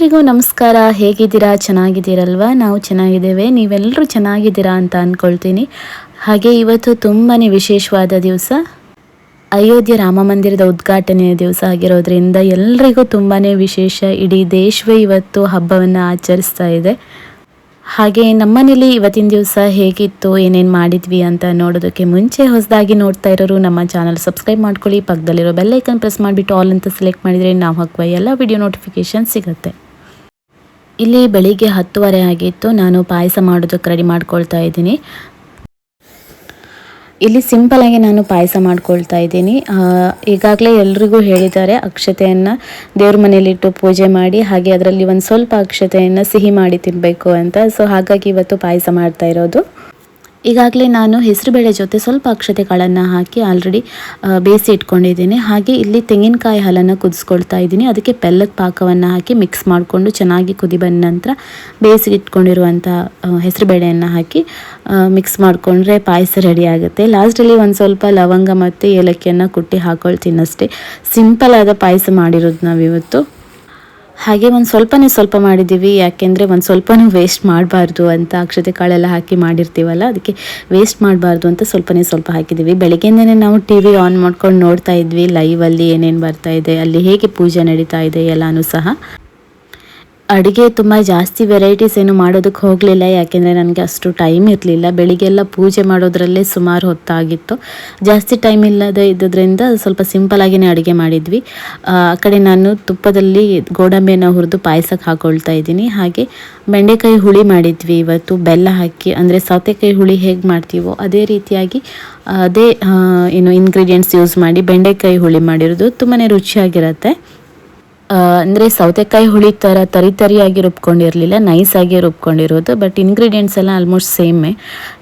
ಎಲ್ರಿಗೂ ನಮಸ್ಕಾರ. ಹೇಗಿದ್ದೀರಾ? ಚೆನ್ನಾಗಿದ್ದೀರಲ್ವಾ? ನಾವು ಚೆನ್ನಾಗಿದ್ದೇವೆ. ನೀವೆಲ್ಲರೂ ಚೆನ್ನಾಗಿದ್ದೀರಾ ಅಂತ ಅಂದ್ಕೊಳ್ತೀನಿ ಹಾಗೆ ಇವತ್ತು ತುಂಬಾ ವಿಶೇಷವಾದ ದಿವಸ ಅಯೋಧ್ಯೆ ರಾಮ ಮಂದಿರದ ಉದ್ಘಾಟನೆಯ ದಿವಸ ಆಗಿರೋದ್ರಿಂದ ಎಲ್ರಿಗೂ ತುಂಬಾ ವಿಶೇಷ. ಇಡೀ ದೇಶವೇ ಇವತ್ತು ಹಬ್ಬವನ್ನು ಆಚರಿಸ್ತಾ ಇದೆ. ಹಾಗೆ ನಮ್ಮನೇಲಿ ಇವತ್ತಿನ ದಿವಸ ಹೇಗಿತ್ತು, ಏನೇನು ಮಾಡಿದ್ವಿ ಅಂತ ನೋಡೋದಕ್ಕೆ ಮುಂಚೆ ಹೊಸದಾಗಿ ನೋಡ್ತಾ ಇರೋರು ನಮ್ಮ ಚಾನಲ್ ಸಬ್ಸ್ಕ್ರೈಬ್ ಮಾಡ್ಕೊಳ್ಳಿ. ಪಕ್ಕದಲ್ಲಿರೋ ಬೆಲ್ಲೈಕನ್ ಪ್ರೆಸ್ ಮಾಡಿಬಿಟ್ಟು ಆಲ್ ಅಂತ ಸೆಲೆಕ್ಟ್ ಮಾಡಿದರೆ ನಾವು ಹಾಕುವ ಎಲ್ಲ ವಿಡಿಯೋ ನೋಟಿಫಿಕೇಷನ್ ಸಿಗುತ್ತೆ. ಇಲ್ಲಿ ಬೆಳಿಗ್ಗೆ ಹತ್ತುವರೆ ಆಗಿತ್ತು. ನಾನು ಪಾಯಸ ಮಾಡೋದಕ್ಕೆ ರೆಡಿ ಮಾಡ್ಕೊಳ್ತಾ ಇದ್ದೀನಿ. ಇಲ್ಲಿ ಸಿಂಪಲ್ ಆಗಿ ನಾನು ಪಾಯಸ ಮಾಡ್ಕೊಳ್ತಾ ಇದ್ದೀನಿ. ಈಗಾಗಲೇ ಎಲ್ರಿಗೂ ಹೇಳಿದ್ದಾರೆ ಅಕ್ಷತೆಯನ್ನು ದೇವ್ರ ಮನೇಲಿಟ್ಟು ಪೂಜೆ ಮಾಡಿ, ಹಾಗೆ ಅದರಲ್ಲಿ ಒಂದು ಸ್ವಲ್ಪ ಅಕ್ಷತೆಯನ್ನು ಸಿಹಿ ಮಾಡಿ ತಿನ್ನಬೇಕು ಅಂತ. ಸೊ ಹಾಗಾಗಿ ಇವತ್ತು ಪಾಯಸ ಮಾಡ್ತಾ ಇರೋದು. ಈಗಾಗಲೇ ನಾನು ಹೆಸರುಬೇಳೆ ಜೊತೆ ಸ್ವಲ್ಪ ಅಕ್ಷತೆಗಳನ್ನು ಹಾಕಿ ಆಲ್ರೆಡಿ ಬೇಯಿಸಿ ಇಟ್ಕೊಂಡಿದ್ದೀನಿ. ಹಾಗೆ ಇಲ್ಲಿ ತೆಂಗಿನಕಾಯಿ ಹಾಲನ್ನು ಕುದಿಸ್ಕೊಳ್ತಾ ಇದ್ದೀನಿ. ಅದಕ್ಕೆ ಬೆಲ್ಲದ ಪಾಕವನ್ನು ಹಾಕಿ ಮಿಕ್ಸ್ ಮಾಡಿಕೊಂಡು ಚೆನ್ನಾಗಿ ಕುದಿ ಬಂದ ನಂತರ ಬೇಯಿಸಿ ಇಟ್ಕೊಂಡಿರುವಂಥ ಹೆಸರುಬೇಳೆಯನ್ನು ಹಾಕಿ ಮಿಕ್ಸ್ ಮಾಡಿಕೊಂಡ್ರೆ ಪಾಯಸ ರೆಡಿ ಆಗುತ್ತೆ. ಲಾಸ್ಟಲ್ಲಿ ಒಂದು ಸ್ವಲ್ಪ ಲವಂಗ ಮತ್ತು ಏಲಕ್ಕಿಯನ್ನು ಕುಟ್ಟಿ ಹಾಕೊಳ್ತೀನಿ ಅಷ್ಟೇ ಸಿಂಪಲ್ ಆದ ಪಾಯಸ ಮಾಡಿರೋದು ನಾವಿವತ್ತು. ಹಾಗೆ ಒಂದು ಸ್ವಲ್ಪನೇ ಸ್ವಲ್ಪ ಮಾಡಿದ್ದೀವಿ ಯಾಕೆಂದರೆ ಒಂದು ಸ್ವಲ್ಪನೂ ವೇಸ್ಟ್ ಮಾಡಬಾರ್ದು ಅಂತ ಅಕ್ಷತೆ ಕಾಳೆಲ್ಲ ಹಾಕಿ ಮಾಡಿರ್ತೀವಲ್ಲ, ಅದಕ್ಕೆ ವೇಸ್ಟ್ ಮಾಡಬಾರ್ದು ಅಂತ ಸ್ವಲ್ಪನೇ ಸ್ವಲ್ಪ ಹಾಕಿದ್ದೀವಿ ಬೆಳಗ್ಗೆಯಿಂದನೇ ನಾವು ಟಿ ವಿ ಆನ್ ಮಾಡ್ಕೊಂಡು ನೋಡ್ತಾ ಇದ್ವಿ. ಲೈವಲ್ಲಿ ಏನೇನು ಬರ್ತಾ ಇದೆ, ಅಲ್ಲಿ ಹೇಗೆ ಪೂಜೆ ನಡೀತಾ ಇದೆ ಎಲ್ಲನೂ ಸಹ. ಅಡುಗೆ ತುಂಬ ಜಾಸ್ತಿ ವೆರೈಟೀಸ್ ಏನು ಮಾಡೋದಕ್ಕೆ ಹೋಗಲಿಲ್ಲ, ಯಾಕೆಂದರೆ ನನಗೆ ಅಷ್ಟು ಟೈಮ್ ಇರಲಿಲ್ಲ. ಬೆಳಿಗ್ಗೆಲ್ಲ ಪೂಜೆ ಮಾಡೋದ್ರಲ್ಲೇ ಸುಮಾರು ಹೊತ್ತಾಗಿತ್ತು. ಜಾಸ್ತಿ ಟೈಮ್ ಇಲ್ಲದೆ ಇದ್ದದ್ರಿಂದ ಸ್ವಲ್ಪ ಸಿಂಪಲಾಗಿಯೇ ಅಡುಗೆ ಮಾಡಿದ್ವಿ. ಆ ಕಡೆ ನಾನು ತುಪ್ಪದಲ್ಲಿ ಗೋಡಂಬಿಯನ್ನು ಹುರಿದು ಪಾಯಸಕ್ಕೆ ಹಾಕೊಳ್ತಾ ಇದ್ದೀನಿ. ಹಾಗೆ ಬೆಂಡೆಕಾಯಿ ಹುಳಿ ಮಾಡಿದ್ವಿ ಇವತ್ತು, ಬೆಲ್ಲ ಹಾಕಿ. ಅಂದರೆ ಸೌತೆಕಾಯಿ ಹುಳಿ ಹೇಗೆ ಮಾಡ್ತೀವೋ ಅದೇ ರೀತಿಯಾಗಿ ಅದೇ ಏನು ಇಂಗ್ರೀಡಿಯೆಂಟ್ಸ್ ಯೂಸ್ ಮಾಡಿ ಬೆಂಡೆಕಾಯಿ ಹುಳಿ ಮಾಡಿರೋದು. ತುಂಬಾ ರುಚಿಯಾಗಿರುತ್ತೆ. ಅಂದರೆ ಸೌತೆಕಾಯಿ ಹುಳಿ ಥರ ತರಿ ತರಿಯಾಗಿ ರುಬ್ಕೊಂಡಿರಲಿಲ್ಲ ನೈಸಾಗಿ ರುಬ್ಕೊಂಡಿರೋದು ಬಟ್ ಇಂಗ್ರೀಡಿಯೆಂಟ್ಸ್ ಎಲ್ಲ ಆಲ್ಮೋಸ್ಟ್ ಸೇಮೇ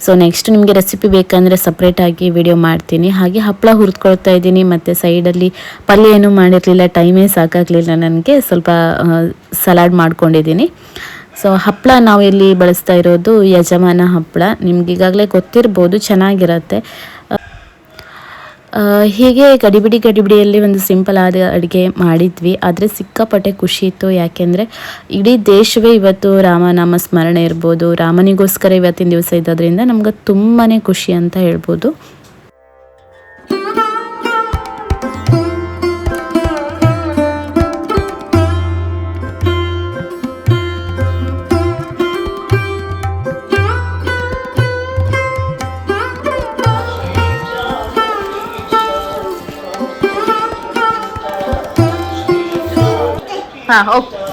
ಸೊ ನೆಕ್ಸ್ಟ್ ನಿಮಗೆ ರೆಸಿಪಿ ಬೇಕಂದರೆ ಸಪ್ರೇಟಾಗಿ ವಿಡಿಯೋ ಮಾಡ್ತೀನಿ. ಹಾಗೆ ಹಪ್ಪಳ ಹುರಿದ್ಕೊಳ್ತಾ ಇದ್ದೀನಿ, ಮತ್ತು ಸೈಡಲ್ಲಿ ಪಲ್ಯ ಏನೂ ಮಾಡಿರಲಿಲ್ಲ ಟೈಮೇ ಸಾಕಾಗಲಿಲ್ಲ ನನಗೆ, ಸ್ವಲ್ಪ ಸಲಾಡ್ ಮಾಡ್ಕೊಂಡಿದ್ದೀನಿ. ಸೊ ಹಪ್ಪಳ ನಾವು ಇಲ್ಲಿ ಬಳಸ್ತಾ ಇರೋದು ಯಜಮಾನ ಹಪ್ಪಳ. ನಿಮ್ಗೆ ಈಗಾಗಲೇ ಗೊತ್ತಿರ್ಬೋದು, ಚೆನ್ನಾಗಿರತ್ತೆ. ಹೀಗೆ ಗಡಿಬಿಡಿ ಗಡಿಬಿಡಿಯಲ್ಲಿ ಒಂದು ಸಿಂಪಲ್ ಆದ ಅಡುಗೆ ಮಾಡಿದ್ವಿ. ಆದರೆ ಸಿಕ್ಕಾಪಟ್ಟೆ ಖುಷಿ ಇತ್ತು. ಯಾಕೆಂದರೆ ಇಡೀ ದೇಶವೇ ಇವತ್ತು ರಾಮನಾಮ ಸ್ಮರಣೆ ಇರ್ಬೋದು. ರಾಮನಿಗೋಸ್ಕರ ಇವತ್ತಿನ ದಿವಸ ಇದ್ದದ್ರಿಂದ ನಮ್ಗೆ ತುಂಬಾ ಖುಷಿ ಅಂತ ಹೇಳ್ಬೋದು.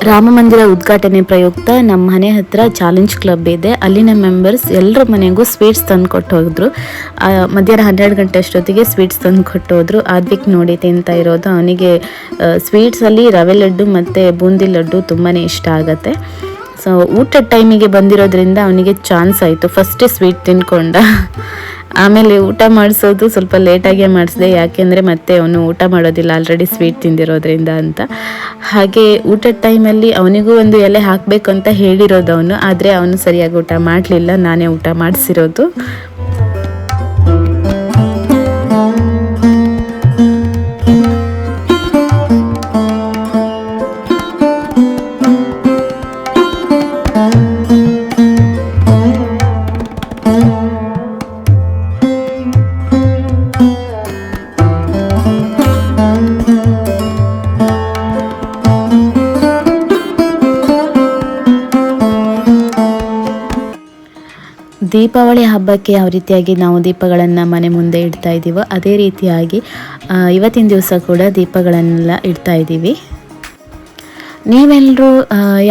ರಾಮ ಮಂದಿರ ಉದ್ಘಾಟನೆ ಪ್ರಯುಕ್ತ ನಮ್ಮ ಮನೆ ಹತ್ರ ಚಾಲೆಂಜ್ ಕ್ಲಬ್ ಇದೆ. ಅಲ್ಲಿನ ಮೆಂಬರ್ಸ್ ಎಲ್ಲರ ಮನೆಗೂ ಸ್ವೀಟ್ಸ್ ತಂದು ಕೊಟ್ಟು ಹೋದ್ರು. ಮಧ್ಯಾಹ್ನ ಹನ್ನೆರಡು ಗಂಟೆ ಅಷ್ಟೊತ್ತಿಗೆ ಸ್ವೀಟ್ಸ್ ತಂದು ಕೊಟ್ಟು ಹೋದ್ರು. ಆದ್ವಿಕ್ ನೋಡಿ ತಿಂತ ಇರೋದು. ಅವನಿಗೆ ಸ್ವೀಟ್ಸಲ್ಲಿ ರವೆ ಲಡ್ಡು ಮತ್ತು ಬೂಂದಿ ಲಡ್ಡು ತುಂಬಾ ಇಷ್ಟ ಆಗುತ್ತೆ. ಸೊ ಊಟದ ಟೈಮಿಗೆ ಬಂದಿರೋದ್ರಿಂದ ಅವನಿಗೆ ಚಾನ್ಸ್ ಆಯಿತು. ಫಸ್ಟೇ ಸ್ವೀಟ್ ತಿನ್ಕೊಂಡ. ಆಮೇಲೆ ಊಟ ಮಾಡಿಸೋದು ಸ್ವಲ್ಪ ಲೇಟಾಗೇ ಮಾಡಿಸಿದೆ, ಯಾಕೆಂದರೆ ಮತ್ತೆ ಅವನು ಊಟ ಮಾಡೋದಿಲ್ಲ ಆಲ್ರೆಡಿ ಸ್ವೀಟ್ ತಿಂದಿರೋದ್ರಿಂದ ಅಂತ. ಹಾಗೆ ಊಟದ ಟೈಮಲ್ಲಿ ಅವನಿಗೂ ಒಂದು ಎಲೆ ಹಾಕಬೇಕು ಅಂತ ಹೇಳಿರೋದು ಅವನು, ಆದರೆ ಅವನು ಸರಿಯಾಗಿ ಊಟ ಮಾಡಲಿಲ್ಲ, ನಾನೇ ಊಟ ಮಾಡಿಸಿರೋದು. ದೀಪಾವಳಿ ಹಬ್ಬಕ್ಕೆ ಯಾವ ರೀತಿಯಾಗಿ ನಾವು ದೀಪಗಳನ್ನು ಮನೆ ಮುಂದೆ ಇಡ್ತಾ ಇದ್ದೀವೋ ಅದೇ ರೀತಿಯಾಗಿ ಇವತ್ತಿನ ದಿವಸ ಕೂಡ ದೀಪಗಳನ್ನೆಲ್ಲ ಇಡ್ತಾ ಇದ್ದೀವಿ. ನೀವೆಲ್ಲರೂ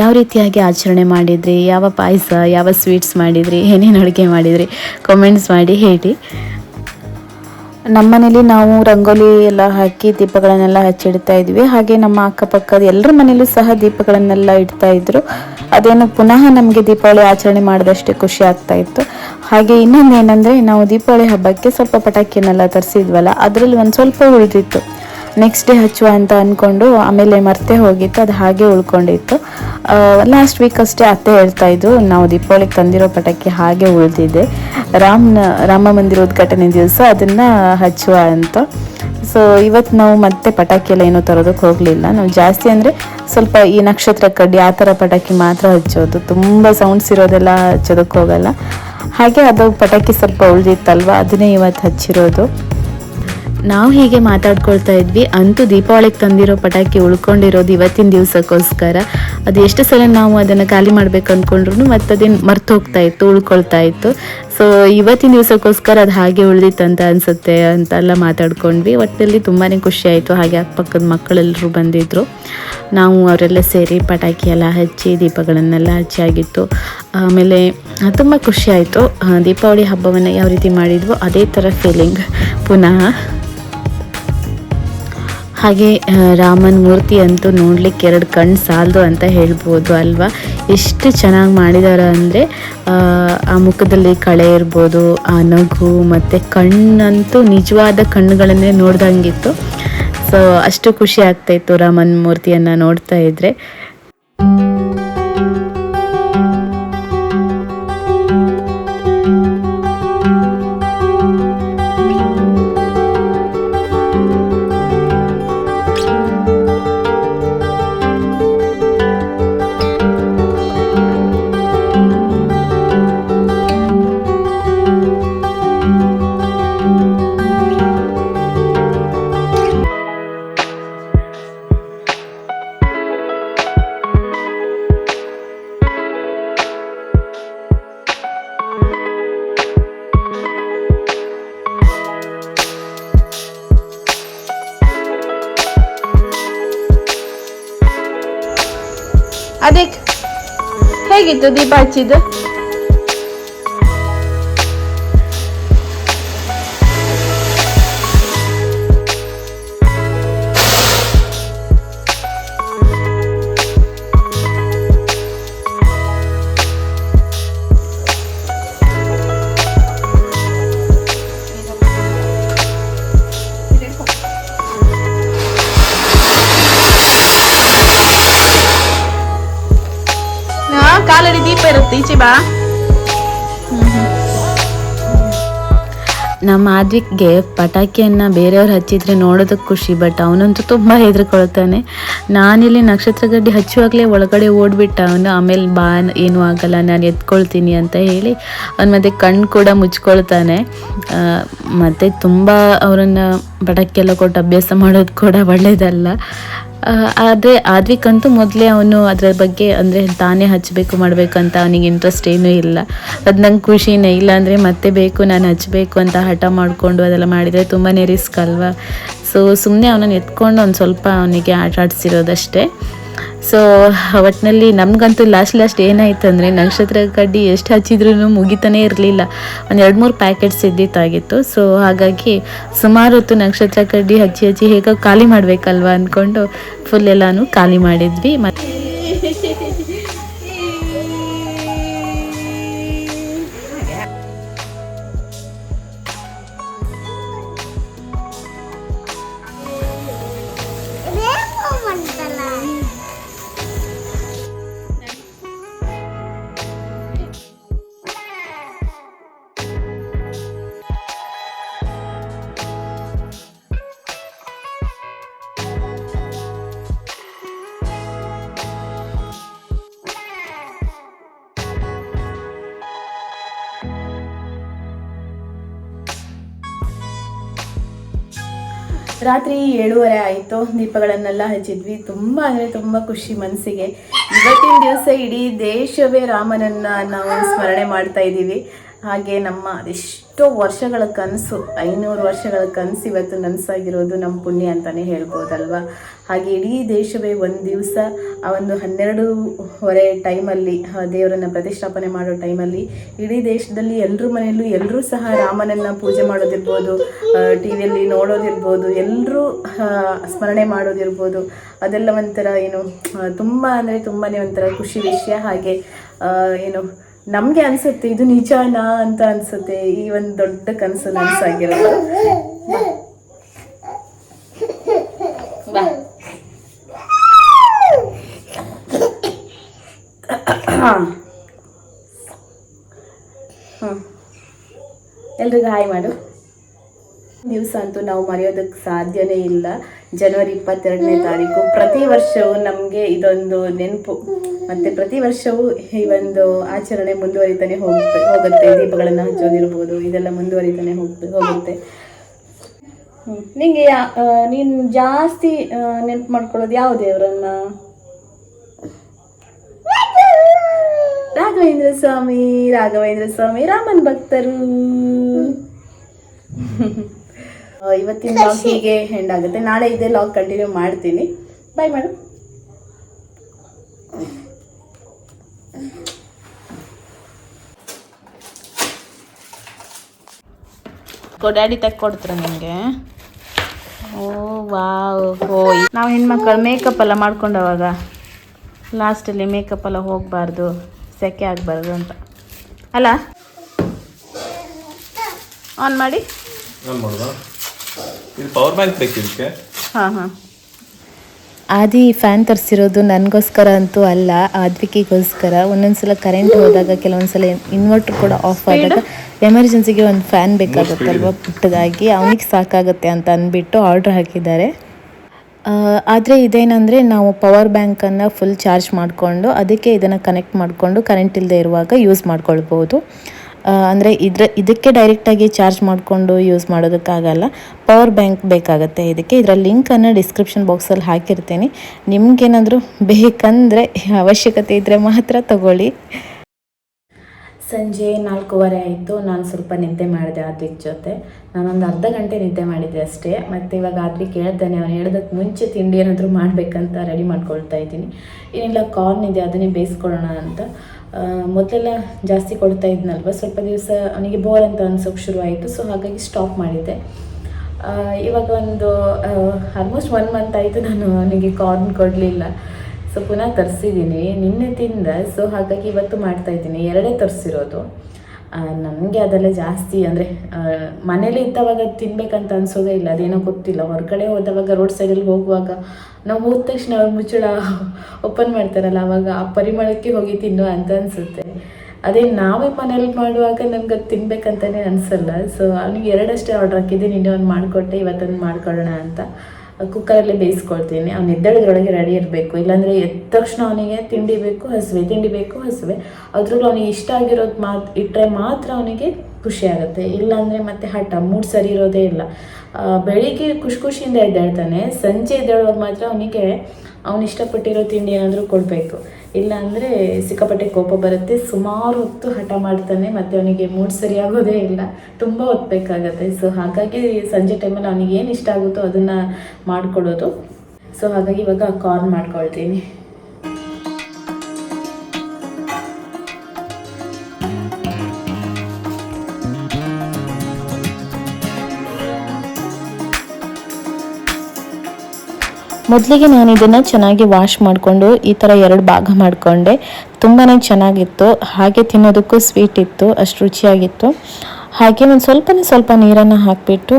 ಯಾವ ರೀತಿಯಾಗಿ ಆಚರಣೆ ಮಾಡಿದ್ರಿ? ಯಾವ ಪಾಯಸ, ಯಾವ ಸ್ವೀಟ್ಸ್ ಮಾಡಿದ್ರಿ? ಏನೇನು ಅಡುಗೆ ಮಾಡಿದ್ರಿ? ಕಾಮೆಂಟ್ಸ್ ಮಾಡಿ ಹೇಳಿ. ನಮ್ಮನೇಲಿ ನಾವು ರಂಗೋಲಿ ಎಲ್ಲ ಹಾಕಿ ದೀಪಗಳನ್ನೆಲ್ಲ ಹಚ್ಚಿಡ್ತಾ ಇದ್ವಿ. ಹಾಗೆ ನಮ್ಮ ಅಕ್ಕಪಕ್ಕದ ಎಲ್ಲರ ಮನೇಲೂ ಸಹ ದೀಪಗಳನ್ನೆಲ್ಲ ಇಡ್ತಾ ಇದ್ರು. ಅದೇನು ಪುನಃ ನಮಗೆ ದೀಪಾವಳಿ ಆಚರಣೆ ಮಾಡಿದಷ್ಟೇ ಖುಷಿ ಆಗ್ತಾ ಇತ್ತು. ಹಾಗೆ ಇನ್ನೊಂದು ಏನಂದರೆ ನಾವು ದೀಪಾವಳಿ ಹಬ್ಬಕ್ಕೆ ಸ್ವಲ್ಪ ಪಟಾಕಿಯನ್ನೆಲ್ಲ ತರಿಸಿದ್ವಲ್ಲ, ಅದರಲ್ಲಿ ಒಂದು ಸ್ವಲ್ಪ ಉಳಿದಿತ್ತು. ನೆಕ್ಸ್ಟ್ ಡೇ ಹಚ್ಚುವ ಅಂತ ಅಂದ್ಕೊಂಡು ಆಮೇಲೆ ಮರ್ತೆ ಹೋಗಿತ್ತು, ಅದು ಹಾಗೆ ಉಳ್ಕೊಂಡಿತ್ತು. ಲಾಸ್ಟ್ ವೀಕ್ ಅಷ್ಟೇ ಅತ್ತೆ ಹೇಳ್ತಾ ಇದ್ದು ನಾವು ದೀಪಾವಳಿಗೆ ತಂದಿರೋ ಪಟಾಕಿ ಹಾಗೆ ಉಳಿದಿದೆ. ರಾಮನ, ರಾಮ ಮಂದಿರ ಉದ್ಘಾಟನೆ ದಿವಸ ಅದನ್ನು ಹಚ್ಚುವ ಅಂತ. ಸೊ ಇವತ್ತು ನಾವು ಮತ್ತೆ ಪಟಾಕಿ ಎಲ್ಲ ಏನೂ ತರೋದಕ್ಕೆ ಹೋಗಲಿಲ್ಲ. ನಾವು ಜಾಸ್ತಿ ಅಂದರೆ ಸ್ವಲ್ಪ ಈ ನಕ್ಷತ್ರ ಕಡ್ಡಿ ಆ ಥರ ಪಟಾಕಿ ಮಾತ್ರ ಹಚ್ಚೋದು. ತುಂಬ ಸೌಂಡ್ಸ್ ಇರೋದೆಲ್ಲ ಹಚ್ಚೋದಕ್ಕೆ ಹೋಗಲ್ಲ. ಹಾಗೆ ಅದು ಪಟಾಕಿ ಸ್ವಲ್ಪ ಉಳಿದಿತ್ತಲ್ವ, ಅದನ್ನೇ ಇವತ್ತು ಹಚ್ಚಿರೋದು. ನಾವು ಹೀಗೆ ಮಾತಾಡ್ಕೊಳ್ತಾ ಇದ್ವಿ. ಅಂತೂ ದೀಪಾವಳಿಗೆ ತಂದಿರೋ ಪಟಾಕಿ ಉಳ್ಕೊಂಡಿರೋದು ಇವತ್ತಿನ ದಿವಸಕ್ಕೋಸ್ಕರ. ಅದು ಎಷ್ಟು ಸಲ ನಾವು ಅದನ್ನು ಖಾಲಿ ಮಾಡ್ಬೇಕು ಅಂದ್ಕೊಂಡ್ರು ಮತ್ತೆ ಅದೇನು ಮರ್ತು ಹೋಗ್ತಾ ಇತ್ತು, ಉಳ್ಕೊಳ್ತಾ ಇತ್ತು. ಸೊ ಇವತ್ತಿನ ದಿವಸಕ್ಕೋಸ್ಕರ ಅದು ಹಾಗೆ ಉಳಿದಿತ್ತಂತ ಅನಿಸುತ್ತೆ ಅಂತೆಲ್ಲ ಮಾತಾಡ್ಕೊಂಡ್ವಿ. ಒಟ್ಟಿನಲ್ಲಿ ತುಂಬಾ ಖುಷಿ ಆಯಿತು. ಹಾಗೆ ಅಕ್ಕಪಕ್ಕದ ಮಕ್ಕಳೆಲ್ಲರೂ ಬಂದಿದ್ದರು ನಾವು ಅವರೆಲ್ಲ ಸೇರಿ ಪಟಾಕಿ ಎಲ್ಲ ಹಚ್ಚಿ ದೀಪಗಳನ್ನೆಲ್ಲ ಹಚ್ಚಾಗಿತ್ತು ಆಮೇಲೆ ತುಂಬ ಖುಷಿ ಆಯಿತು. ದೀಪಾವಳಿ ಹಬ್ಬವನ್ನು ಯಾವ ರೀತಿ ಮಾಡಿದ್ವೋ ಅದೇ ಥರ ಫೀಲಿಂಗ್ ಪುನಃ ಹಾಗೆ ರಾಮನ್ ಮೂರ್ತಿ ಅಂತೂ ನೋಡ್ಲಿಕ್ಕೆ ಎರಡು ಕಣ್ಣು ಸಾಲದು ಅಂತ ಹೇಳ್ಬೋದು ಅಲ್ವಾ? ಎಷ್ಟು ಚೆನ್ನಾಗಿ ಮಾಡಿದ್ದಾರೆ ಅಂದರೆ, ಆ ಮುಖದಲ್ಲಿ ಕಳೆ ಇರ್ಬೋದು, ಆ ನಗು ಮತ್ತು ಕಣ್ಣಂತೂ ನಿಜವಾದ ಕಣ್ಣುಗಳನ್ನೇ ನೋಡ್ದಂಗಿತ್ತು. ಸೊ ಅಷ್ಟು ಖುಷಿ ಆಗ್ತಾಯಿತ್ತು ರಾಮನ್ ಮೂರ್ತಿಯನ್ನು ನೋಡ್ತಾ ಇದ್ದರೆ ಹೇಗಿತ್ತು ದೀಪ ಹಚ್ಚಿದ್ದು ಬಾ. ನಮ್ಮ ಆದ್ವಿಕ್ಗೆ ಪಟಾಕಿಯನ್ನು ಬೇರೆಯವ್ರು ಹಚ್ಚಿದ್ರೆ ನೋಡೋದಕ್ಕೆ ಖುಷಿ ಬಟ್ ಅವನಂತೂ ತುಂಬ ಹೆದರ್ಕೊಳ್ತಾನೆ. ನಾನಿಲ್ಲಿ ನಕ್ಷತ್ರ ಗಡ್ಡಿ ಹಚ್ಚುವಾಗಲೇ ಒಳಗಡೆ ಓಡ್ಬಿಟ್ಟ. ಅವನು ಆಮೇಲೆ ಬಾ, ಏನೂ ಆಗಲ್ಲ, ನಾನು ಎತ್ಕೊಳ್ತೀನಿ ಅಂತ ಹೇಳಿ ಅವನು ಮತ್ತೆ ಕಣ್ಣು ಕೂಡ ಮುಚ್ಕೊಳ್ತಾನೆ. ಮತ್ತೆ ತುಂಬ ಅವರನ್ನು ಪಟಾಕಿ ಎಲ್ಲ ಕೊಟ್ಟು ಅಭ್ಯಾಸ ಮಾಡೋದು ಕೂಡ ಒಳ್ಳೆಯದಲ್ಲ ಆದರೆ ಆದ್ವಿಕಂತೂ ಮೊದಲೇ ಅವನು ಅದರ ಬಗ್ಗೆ ಅಂದರೆ ತಾನೇ ಹಚ್ಚಬೇಕು ಮಾಡಬೇಕಂತ ಅವನಿಗೆ ಇಂಟ್ರೆಸ್ಟ್ ಏನೂ ಇಲ್ಲ. ಅದು ನಂಗೆ ಖುಷಿನೇ ಇಲ್ಲ ಅಂದರೆ ಮತ್ತೆ ಬೇಕು, ನಾನು ಹಚ್ಚಬೇಕು ಅಂತ ಹಠ ಮಾಡಿಕೊಂಡು ಅದೆಲ್ಲ ಮಾಡಿದರೆ ತುಂಬಾ ರಿಸ್ಕ್ ಅಲ್ವಾ? ಸೊ ಸುಮ್ಮನೆ ಅವನನ್ನು ಎತ್ಕೊಂಡು ಒಂದು ಸ್ವಲ್ಪ ಅವನಿಗೆ ಆಟ ಆಡಿಸಿರೋದಷ್ಟೇ ಸೊ ಒಟ್ಟಿನಲ್ಲಿ ನಮಗಂತೂ ಲಾಸ್ಟ್ ಲಾಸ್ಟ್ ಏನಾಯ್ತು ಅಂದರೆ ನಕ್ಷತ್ರ ಕಡ್ಡಿ ಎಷ್ಟು ಹಚ್ಚಿದ್ರೂ ಮುಗಿತಾನೇ ಇರಲಿಲ್ಲ. ಒಂದು ಎರಡು ಮೂರು ಪ್ಯಾಕೆಟ್ಸ್ ಇದ್ದಿತ್ತಾಗಿತ್ತು ಸೊ ಹಾಗಾಗಿ ಸುಮಾರು ಹೊತ್ತು ನಕ್ಷತ್ರ ಕಡ್ಡಿ ಹಚ್ಚಿ ಹಚ್ಚಿ ಹೇಗೋ ಖಾಲಿ ಮಾಡಬೇಕಲ್ವ ಅಂದ್ಕೊಂಡು ಫುಲ್ ಎಲ್ಲಾನು ಖಾಲಿ ಮಾಡಿದ್ವಿ. ಮತ್ತು ರಾತ್ರಿ ಏಳುವರೆ ಆಯಿತು. ದೀಪಗಳನ್ನೆಲ್ಲ ಹಚ್ಚಿದ್ವಿ. ತುಂಬ ಅಂದರೆ ತುಂಬ ಖುಷಿ ಮನಸ್ಸಿಗೆ ಇವತ್ತಿನ ದಿವಸ ಇಡೀ ದೇಶವೇ ರಾಮನನ್ನ ನಾವು ಸ್ಮರಣೆ ಮಾಡ್ತಾ ಇದ್ದೀವಿ. ಹಾಗೆ ನಮ್ಮ ಅದೆಷ್ಟೋ ವರ್ಷಗಳ ಕನಸು, ಐನೂರು ವರ್ಷಗಳ ಕನಸು ಇವತ್ತು ನನಸಾಗಿರೋದು ನಮ್ಮ ಪುಣ್ಯ ಅಂತಲೇ ಹೇಳ್ಬೋದಲ್ವಾ? ಹಾಗೆ ಇಡೀ ದೇಶವೇ ಒಂದು ದಿವಸ ಆ ಒಂದು ಹನ್ನೆರಡೂವರೆ ಟೈಮಲ್ಲಿ ದೇವರನ್ನು ಪ್ರತಿಷ್ಠಾಪನೆ ಮಾಡೋ ಟೈಮಲ್ಲಿ ಇಡೀ ದೇಶದಲ್ಲಿ ಎಲ್ಲರೂ ಮನೆಯಲ್ಲೂ ಎಲ್ಲರೂ ಸಹ ರಾಮನನ್ನು ಪೂಜೆ ಮಾಡೋದಿರ್ಬೋದು ಟಿ ವಿಯಲ್ಲಿ ನೋಡೋದಿರ್ಬೋದು ಎಲ್ಲರೂ ಸ್ಮರಣೆ ಮಾಡೋದಿರ್ಬೋದು. ಅದೆಲ್ಲ ಒಂಥರ ಏನು ತುಂಬ ಅಂದರೆ ತುಂಬಾ ಒಂಥರ ಖುಷಿ ವಿಷಯ. ಹಾಗೆ ಏನು ನಮಗೆ ಅನ್ಸುತ್ತೆ ಇದು ನಿಜನಾ ಅಂತ ಅನ್ಸುತ್ತೆ ಈ ಒಂದು ದೊಡ್ಡ ಕನಸು ನನಸಾಗಿರೋದು. ಹ್ಞೂ ಎಲ್ರಿಗೂ ಹಾಯ್ ಮಾಡು. ದಿವಸ ಅಂತೂ ನಾವು ಮರೆಯೋದಕ್ಕೆ ಸಾಧ್ಯನೇ ಇಲ್ಲ. ಜನವರಿ ಇಪ್ಪತ್ತೆರಡನೇ ತಾರೀಕು. ಪ್ರತಿ ವರ್ಷವೂ ನಮಗೆ ಇದೊಂದು ನೆನಪು. ಮತ್ತೆ ಪ್ರತಿ ವರ್ಷವೂ ಈ ಒಂದು ಆಚರಣೆ ಮುಂದುವರಿತಾನೆ ಹೋಗುತ್ತೆ. ಹೋಗುತ್ತೆ. ದೀಪಗಳನ್ನು ಹಚ್ಚೋದಿರ್ಬೋದು ಇದೆಲ್ಲ ಮುಂದುವರಿತಾನೆ ಹೋಗ್ತ ಹೋಗುತ್ತೆ. ನಿಂಗೆ ನೀನ್ ಜಾಸ್ತಿ ನೆನಪು ಮಾಡ್ಕೊಳ್ಳೋದು ಯಾವ ದೇವರನ್ನ? ರಾಘವೇಂದ್ರ ಸ್ವಾಮಿ ರಾಘವೇಂದ್ರ ಸ್ವಾಮಿ ರಾಮನ್ ಭಕ್ತರು. ಇವತ್ತಿನ ಲಾಗ್ ಹೀಗೆ ಎಂಡ್ ಆಗುತ್ತೆ. ನಾಳೆ ಇದೇ ಲಾಗ್ ಕಂಟಿನ್ಯೂ ಮಾಡ್ತೀನಿ. ಬಾಯ್ ಮಾಡು ಡ್ಯಾಡಿ ತೆಕ್ಕೊಡ್ತಾರ ನಿಮಗೆ. ಓ ವಾವ್ ಓ ನಾವು ಹೆಣ್ಮಕ್ಳು ಮೇಕಪ್ ಎಲ್ಲ ಮಾಡ್ಕೊಂಡವಾಗ ಲಾಸ್ಟಲ್ಲಿ ಮೇಕಪ್ ಎಲ್ಲ ಹೋಗಬಾರ್ದು ಸೆಕೆ ಆಗಬಾರ್ದು ಅಂತ. ಅಲ್ಲ? ಆನ್ ಮಾಡಿ. ಪವರ್ ಬ್ಯಾಂಕ್ ಹಾಂ ಹಾಂ. ಆದಿ ಫ್ಯಾನ್ ತರಿಸಿರೋದು ನನಗೋಸ್ಕರ ಅಂತೂ ಅಲ್ಲ ಆದ್ವಿಕಿಗೋಸ್ಕರ. ಒಂದೊಂದ್ಸಲ ಕರೆಂಟ್ ಹೋದಾಗ ಕೆಲವೊಂದ್ಸಲ ಇನ್ವರ್ಟರ್ ಕೂಡ ಆಫ್ ಆದಾಗ ಎಮರ್ಜೆನ್ಸಿಗೆ ಒಂದು ಫ್ಯಾನ್ ಬೇಕಾಗುತ್ತಲ್ವ ಪುಟ್ಟದಾಗಿ. ಅವನಿಗೆ ಸಾಕಾಗುತ್ತೆ ಅಂತ ಅಂದ್ಬಿಟ್ಟು ಆರ್ಡ್ರ್ ಹಾಕಿದ್ದಾರೆ. ಆದರೆ ಇದೇನಂದರೆ ನಾವು ಪವರ್ ಬ್ಯಾಂಕನ್ನು ಫುಲ್ ಚಾರ್ಜ್ ಮಾಡಿಕೊಂಡು ಅದಕ್ಕೆ ಇದನ್ನು ಕನೆಕ್ಟ್ ಮಾಡಿಕೊಂಡು ಕರೆಂಟ್ ಇಲ್ಲದೆ ಇರುವಾಗ ಯೂಸ್ ಮಾಡ್ಕೊಳ್ಬೋದು. ಅಂದರೆ ಇದ್ರ, ಇದಕ್ಕೆ ಡೈರೆಕ್ಟಾಗಿ ಚಾರ್ಜ್ ಮಾಡಿಕೊಂಡು ಯೂಸ್ ಮಾಡೋದಕ್ಕಾಗಲ್ಲ. ಪವರ್ ಬ್ಯಾಂಕ್ ಬೇಕಾಗುತ್ತೆ ಇದಕ್ಕೆ. ಇದರ ಲಿಂಕನ್ನು ಡಿಸ್ಕ್ರಿಪ್ಷನ್ ಬಾಕ್ಸಲ್ಲಿ ಹಾಕಿರ್ತೀನಿ. ನಿಮಗೇನಾದರೂ ಬೇಕಂದರೆ ಅವಶ್ಯಕತೆ ಇದ್ದರೆ ಮಾತ್ರ ತಗೊಳ್ಳಿ. ಸಂಜೆ ನಾಲ್ಕೂವರೆ ಆಯಿತು. ನಾನು ಸ್ವಲ್ಪ ನಿದ್ದೆ ಮಾಡಿದೆ ಆದ್ವಿಕ್ ಜೊತೆ. ನಾನೊಂದು ಅರ್ಧ ಗಂಟೆ ನಿದ್ದೆ ಮಾಡಿದ್ದೆ ಅಷ್ಟೇ. ಮತ್ತು ಇವಾಗ ಆದ್ವಿಕ್ ಹೇಳ್ತಾನೆ, ಅವ್ನು ಹೇಳೋದಕ್ಕೆ ಮುಂಚೆ ತಿಂಡಿ ಏನಾದರೂ ಮಾಡಬೇಕಂತ ರೆಡಿ ಮಾಡ್ಕೊಳ್ತಾ ಇದ್ದೀನಿ. ಏನಿಲ್ಲ ಕಾರ್ನ್ ಇದೆ ಅದನ್ನೇ ಬೇಯಿಸ್ಕೊಳ್ಳೋಣ ಅಂತ. ಮೊದಲೆಲ್ಲ ಜಾಸ್ತಿ ಕೊಡ್ತಾ ಇದ್ನಲ್ವ? ಸ್ವಲ್ಪ ದಿವಸ ಅವನಿಗೆ ಬೋರ್ ಅಂತ ಅನ್ಸೋಕೆ ಶುರು ಆಯಿತು ಸೊ ಹಾಗಾಗಿ ಸ್ಟಾಪ್ ಮಾಡಿದ್ದೆ. ಇವಾಗ ಒಂದು ಆಲ್ಮೋಸ್ಟ್ ಒನ್ ಮಂತ್ ಆಯಿತು ನಾನು ಅವನಿಗೆ ಕಾರ್ನ್ ಕೊಡಲಿಲ್ಲ. ಸೊ ಪುನಃ ತರಿಸಿದ್ದೀನಿ ನಿನ್ನೆ ತಿಂದ. ಸೊ ಹಾಗಾಗಿ ಇವತ್ತು ಮಾಡ್ತಾ ಇದ್ದೀನಿ. ಎರಡೇ ತರಿಸಿರೋದು. ನನಗೆ ಅದೆಲ್ಲ ಜಾಸ್ತಿ ಅಂದರೆ ಮನೇಲಿ ಇದ್ದವಾಗ ತಿನ್ಬೇಕಂತ ಅನ್ಸೋದೇ ಇಲ್ಲ. ಅದೇನೋ ಗೊತ್ತಿಲ್ಲ. ಹೊರಗಡೆ ಹೋದವಾಗ ರೋಡ್ ಸೈಡಲ್ಲಿ ಹೋಗುವಾಗ ನಾವು ಹೋದ ತಕ್ಷಣ ಅವ್ರು ಮುಚ್ಚಳ ಓಪನ್ ಮಾಡ್ತಾರಲ್ಲ, ಅವಾಗ ಆ ಪರಿಮಳಕ್ಕೆ ಹೋಗಿ ತಿನ್ನು ಅಂತ ಅನಿಸುತ್ತೆ. ಅದೇ ನಾವೇ ಮನೇಲಿ ಮಾಡುವಾಗ ನನಗೆ ಅದು ತಿನ್ಬೇಕಂತಲೇ ಅನಿಸಲ್ಲ. ಸೊ ಅವ್ನಿಗೆ ಎರಡಷ್ಟೇ ಆರ್ಡ್ರ್ ಹಾಕಿದ್ದೆ, ನಿನ್ನೆ ಒಂದು ಮಾಡಿಕೊಟ್ಟೆ, ಇವತ್ತೊಂದು ಮಾಡ್ಕೊಳ್ಳೋಣ ಅಂತ. ಕುಕ್ಕರಲ್ಲಿ ಬೇಯಿಸ್ಕೊಳ್ತೀನಿ. ಅವ್ನು ಎದ್ದೇಳೋದ್ರೊಳಗೆ ರೆಡಿ ಇರಬೇಕು. ಇಲ್ಲಾಂದರೆ ಎದ್ದ ತಕ್ಷಣ ಅವನಿಗೆ ತಿಂಡಿ ಬೇಕು, ಹಸುವೆ. ತಿಂಡಿ ಬೇಕು, ಹಸುವೆ. ಅದ್ರಲ್ಲೂ ಅವನಿಗೆ ಇಷ್ಟ ಆಗಿರೋದು ಮಾತು ಇಟ್ಟರೆ ಮಾತ್ರ ಅವನಿಗೆ ಖುಷಿ ಆಗುತ್ತೆ. ಇಲ್ಲಾಂದರೆ ಮತ್ತೆ ಹಠ, ಮೂಡ್ ಸರಿ ಇರೋದೇ ಇಲ್ಲ. ಬೆಳಿಗ್ಗೆ ಖುಷಿ ಖುಷಿಯಿಂದ ಎದ್ದೇಳ್ತಾನೆ. ಸಂಜೆ ಎದ್ದೇಳುವಾಗ ಮಾತ್ರ ಅವನಿಗೆ, ಅವನು ಇಷ್ಟಪಟ್ಟಿರೋ ತಿಂಡಿ ಏನಾದರೂ ಕೊಡಬೇಕು. ಇಲ್ಲಾಂದರೆ ಸಿಕ್ಕಾಪಟ್ಟೆ ಕೋಪ ಬರುತ್ತೆ. ಸುಮಾರು ಹೊತ್ತು ಹಠ ಮಾಡ್ತಾನೆ, ಮತ್ತು ಅವನಿಗೆ ಮೂಡ್ ಸರಿಯಾಗೋದೇ ಇಲ್ಲ. ತುಂಬ ಹೊತ್ಬೇಕಾಗತ್ತೆ. ಸೊ ಹಾಗಾಗಿ ಸಂಜೆ ಟೈಮಲ್ಲಿ ಅವನಿಗೆ ಏನು ಇಷ್ಟ ಆಗುತ್ತೋ ಅದನ್ನು ಮಾಡಿಕೊಡೋದು. ಸೊ ಹಾಗಾಗಿ ಇವಾಗ ಕಾರ್ನ್ ಮಾಡ್ಕೊಳ್ತೀನಿ. ಮೊದಲಿಗೆ ನಾನು ಇದನ್ನು ಚೆನ್ನಾಗಿ ವಾಶ್ ಮಾಡಿಕೊಂಡು ಈ ಥರ ಎರಡು ಭಾಗ ಮಾಡಿಕೊಂಡೆ. ತುಂಬಾ ಚೆನ್ನಾಗಿತ್ತು. ಹಾಗೆ ತಿನ್ನೋದಕ್ಕೂ ಸ್ವೀಟ್ ಇತ್ತು, ಅಷ್ಟು ರುಚಿಯಾಗಿತ್ತು. ಹಾಗೆ ಒಂದು ಸ್ವಲ್ಪನೇ ಸ್ವಲ್ಪ ನೀರನ್ನು ಹಾಕಿಬಿಟ್ಟು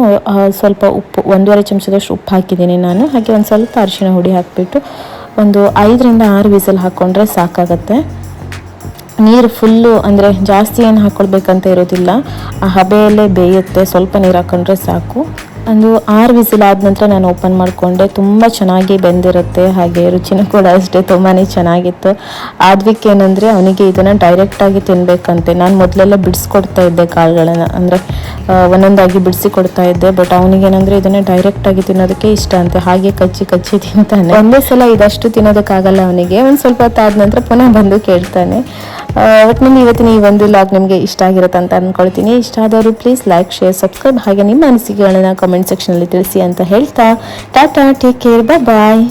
ಸ್ವಲ್ಪ ಉಪ್ಪು, ಒಂದೂವರೆ ಚಮಚದಷ್ಟು ಉಪ್ಪು ಹಾಕಿದ್ದೀನಿ ನಾನು. ಹಾಗೆ ಒಂದು ಸ್ವಲ್ಪ ಅರಿಶಿನ ಹುಡಿ ಹಾಕಿಬಿಟ್ಟು, ಒಂದು ಐದರಿಂದ ಆರು ವಿಸಲ್ ಹಾಕ್ಕೊಂಡ್ರೆ ಸಾಕಾಗತ್ತೆ. ನೀರು ಫುಲ್ಲು ಅಂದರೆ ಜಾಸ್ತಿ ಏನು ಹಾಕ್ಕೊಳ್ಬೇಕಂತ ಇರೋದಿಲ್ಲ. ಆ ಹಬೆಯಲ್ಲೇ ಬೇಯುತ್ತೆ. ಸ್ವಲ್ಪ ನೀರು ಹಾಕ್ಕೊಂಡ್ರೆ ಸಾಕು. ಒಂದು ಆರು ವಿಸಿಲ್ ಆದ ನಂತರ ನಾನು ಓಪನ್ ಮಾಡಿಕೊಂಡೆ. ತುಂಬ ಚೆನ್ನಾಗಿ ಬೆಂದಿರುತ್ತೆ. ಹಾಗೆ ರುಚಿನೂ ಕೂಡ ಅಷ್ಟೇ ತುಂಬಾ ಚೆನ್ನಾಗಿತ್ತು. ಆದ್ವಿಕ್ ಏನಂದರೆ ಅವನಿಗೆ ಇದನ್ನು ಡೈರೆಕ್ಟಾಗಿ ತಿನ್ನಬೇಕಂತೆ ನಾನು ಮೊದಲೆಲ್ಲ ಬಿಡಿಸ್ಕೊಡ್ತಾ ಇದ್ದೆ ಕಾಳುಗಳನ್ನು. ಅಂದರೆ ಒಂದೊಂದಾಗಿ ಬಿಡಿಸಿ ಕೊಡ್ತಾ ಇದ್ದೆ ಬಟ್ ಅವನಿಗೇನಂದರೆ ಇದನ್ನು ಡೈರೆಕ್ಟಾಗಿ ತಿನ್ನೋದಕ್ಕೆ ಇಷ್ಟ ಅಂತೆ. ಹಾಗೆ ಕಚ್ಚಿ ಕಚ್ಚಿ ತಿಂತಾನೆ. ಒಂದೇ ಸಲ ಇದಷ್ಟು ತಿನ್ನೋದಕ್ಕಾಗಲ್ಲ ಅವನಿಗೆ. ಒಂದು ಸ್ವಲ್ಪ ಹೊತ್ತಾದ ನಂತರ ಪುನಃ ಬಂದು ಕೇಳ್ತಾನೆ. ಒಟ್ಟಿನಲ್ಲಿ ಇವತ್ತಿನ ಈ ಒಂದು ಲಾಗ್ ನಿಮಗೆ ಇಷ್ಟ ಆಗಿರುತ್ತೆ ಅಂತ ಅಂದ್ಕೊಳ್ತೀನಿ ಇಷ್ಟ ಆದವರು ಪ್ಲೀಸ್ ಲೈಕ್ ಶೇರ್ ಸಬ್ಸ್ಕ್ರೈಬ್ ಹಾಗೆ ನಿಮ್ಮ ಅನಿಸಿಕೆಗಳನ್ನು ಕಾಮೆಂಟ್ ಸೆಕ್ಷನಲ್ಲಿ ತಿಳಿಸಿ ಅಂತ ಹೇಳ್ತಾ. Tata take care bye